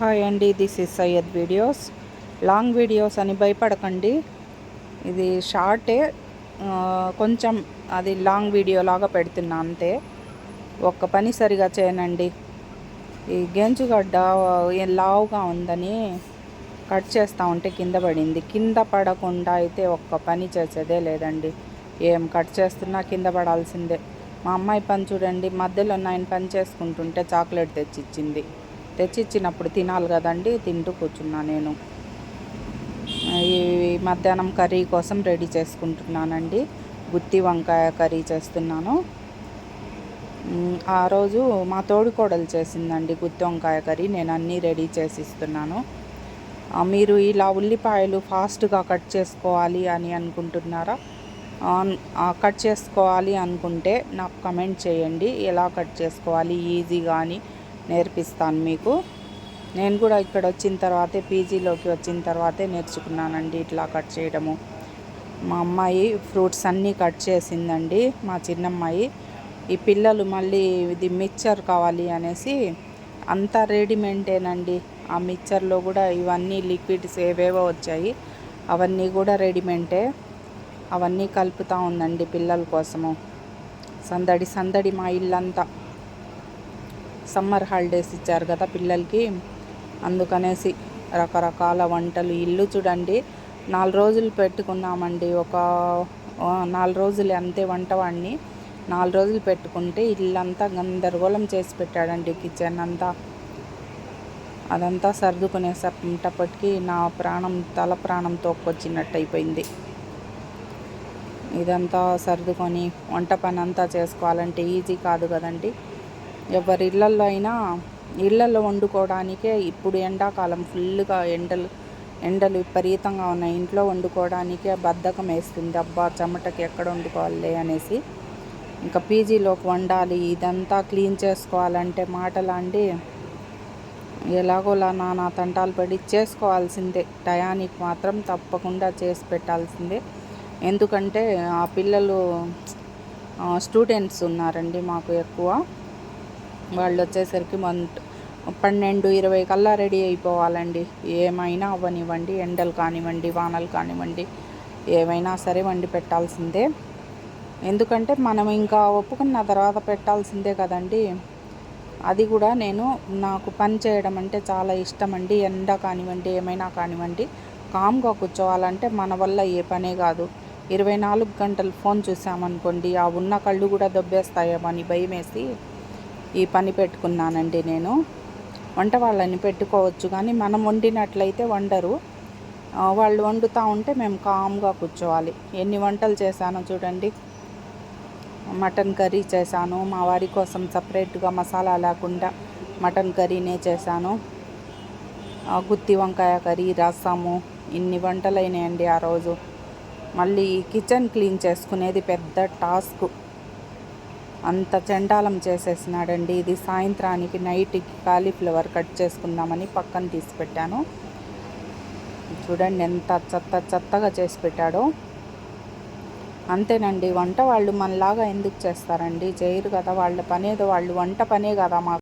Hi అండి this is Syed videos long videos అని భయపడకండి. ఇది షార్టే కొంచెం అది లాంగ్ వీడియో లాగా పెడుతున్నా అంతే. ఒక్క పని సరిగా చేయనండి. ఈ గెంజుగడ్డ లావుగా ఉందని కట్ చేస్తూ ఉంటే కింద పడింది. కింద పడకుండా అయితే ఒక్క పని చేసేదే లేదండి. ఏం కట్ చేస్తున్నా కింద పడాల్సిందే. మా అమ్మాయి పని చూడండి మధ్యలో ఆయన పని చేసుకుంటుంటే చాక్లెట్ తెచ్చిచ్చింది. తెచ్చిచ్చినప్పుడు తినాలి కదండి తింటూ కూర్చున్నా నేను. ఈ మధ్యాహ్నం కర్రీ కోసం రెడీ చేసుకుంటున్నానండి. గుత్తి వంకాయ కర్రీ చేస్తున్నాను. ఆ రోజు మా తోడుకోడలు చేసిందండి గుత్తి వంకాయ కర్రీ నేను అన్నీ రెడీ చేసి ఇస్తున్నాను. మీరు ఇలా ఉల్లిపాయలు ఫాస్ట్గా కట్ చేసుకోవాలి అని అనుకుంటున్నారా? కట్ చేసుకోవాలి అనుకుంటే నాకు కమెంట్ చేయండి. ఎలా కట్ చేసుకోవాలి? ఈజీగా అని నేర్పిస్తాను మీకు. నేను కూడా ఇక్కడ వచ్చిన తర్వాతే పీజీలోకి వచ్చిన తర్వాతే నేర్చుకున్నానండి ఇట్లా కట్ చేయడము. మా అమ్మాయి ఫ్రూట్స్ అన్నీ కట్ చేసిందండి మా చిన్నమ్మాయి. ఈ పిల్లలు మళ్ళీ ఇది మిక్చర్ కావాలి అనేసి అంతా రెడీమేంటేనండి ఆ మిక్చర్లో కూడా ఇవన్నీ లిక్విడ్స్ ఏవేవో వచ్చాయి అవన్నీ కూడా రెడీమేంటే అవన్నీ కలుపుతూ ఉందండి పిల్లల కోసము. సందడి సందడి మా ఇల్లంతా. సమ్మర్ హాలిడేస్ ఇచ్చారు కదా పిల్లలకి. అందుకనేసి రకరకాల వంటలు ఇల్లు చూడండి. నాలుగు రోజులు పెట్టుకున్నామండి. ఒక నాలుగు రోజులు అంతే వంటవాడిని నాలుగు రోజులు పెట్టుకుంటే ఇల్లంతా గందరగోళం చేసి పెట్టాడండి కిచెన్ అంతా. అదంతా సర్దుకునేటప్పటికి నా ప్రాణం తల ప్రాణం తోక్కొచ్చినట్టు అయిపోయింది. ఇదంతా సర్దుకొని వంట పని అంతా చేసుకోవాలంటే ఈజీ కాదు కదండి. ఎవరి ఇళ్ళల్లో అయినా ఇళ్ళల్లో వండుకోవడానికే ఇప్పుడు ఎండాకాలం ఫుల్గా ఎండలు ఎండలు విపరీతంగా ఉన్నాయి. ఇంట్లో వండుకోవడానికే బద్ధకం వేస్తుంది. అబ్బా చెమటకి ఎక్కడ వండుకోవాలి అనేసి. ఇంకా పీజీలోకి వండాలి. ఇదంతా క్లీన్ చేసుకోవాలంటే మాటలాండి. ఎలాగోలా నానా తంటాలు పడి చేసుకోవాల్సిందే టయానికి మాత్రం తప్పకుండా చేసి పెట్టాల్సిందే. ఎందుకంటే ఆ పిల్లలు స్టూడెంట్స్ ఉన్నారండి మాకు ఎక్కువ. వాళ్ళు వచ్చేసరికి మంత్ పన్నెండు ఇరవై కల్లా రెడీ అయిపోవాలండి. ఏమైనా అవ్వనివ్వండి ఎండలు కానివ్వండి వానలు కానివ్వండి ఏమైనా సరే వండి పెట్టాల్సిందే. ఎందుకంటే మనం ఇంకా ఒప్పుకున్న తర్వాత పెట్టాల్సిందే కదండి. అది కూడా నేను నాకు పని చేయడం అంటే చాలా ఇష్టం అండి ఎండ కానివ్వండి ఏమైనా కానివ్వండి కామ్గా కూర్చోవాలంటే మన వల్ల ఏ పనే కాదు. ఇరవై నాలుగు గంటలు ఫోన్ చూసామనుకోండి ఆ ఉన్న కళ్ళు కూడా దొబ్బేస్తాయేమో అని భయం వేసి ఈ పని పెట్టుకున్నానండి నేను. వంట వాళ్ళని పెట్టుకోవచ్చు కానీ మనం వండినట్లయితే వండరు. వాళ్ళు వండుతూ ఉంటే మేము కామ్గా కూర్చోవాలి. ఎన్ని వంటలు చేశానో చూడండి. మటన్ కర్రీ చేశాను. మా వారి కోసం సపరేట్గా మసాలా లేకుండా మటన్ కర్రీనే చేశాను. గుత్తి వంకాయ కర్రీ రసము ఇన్ని వంటలు అయినాయండి ఆ రోజు. మళ్ళీ కిచెన్ క్లీన్ చేసుకునేది పెద్ద టాస్క్. అంత చెండాలం చేసేసినాడండి. ఇది సాయంత్రానికి నైట్కి కాలీఫ్లవర్ కట్ చేసుకుందామని పక్కన తీసి పెట్టాను చూడండి ఎంత చెత్త చెత్తగా చేసి పెట్టాడో. అంతేనండి వంట వాళ్ళు మనలాగా ఎందుకు చేస్తారండి? చేయరు కదా వాళ్ళ పనేదో వాళ్ళు వంట పనే కదా మాకు.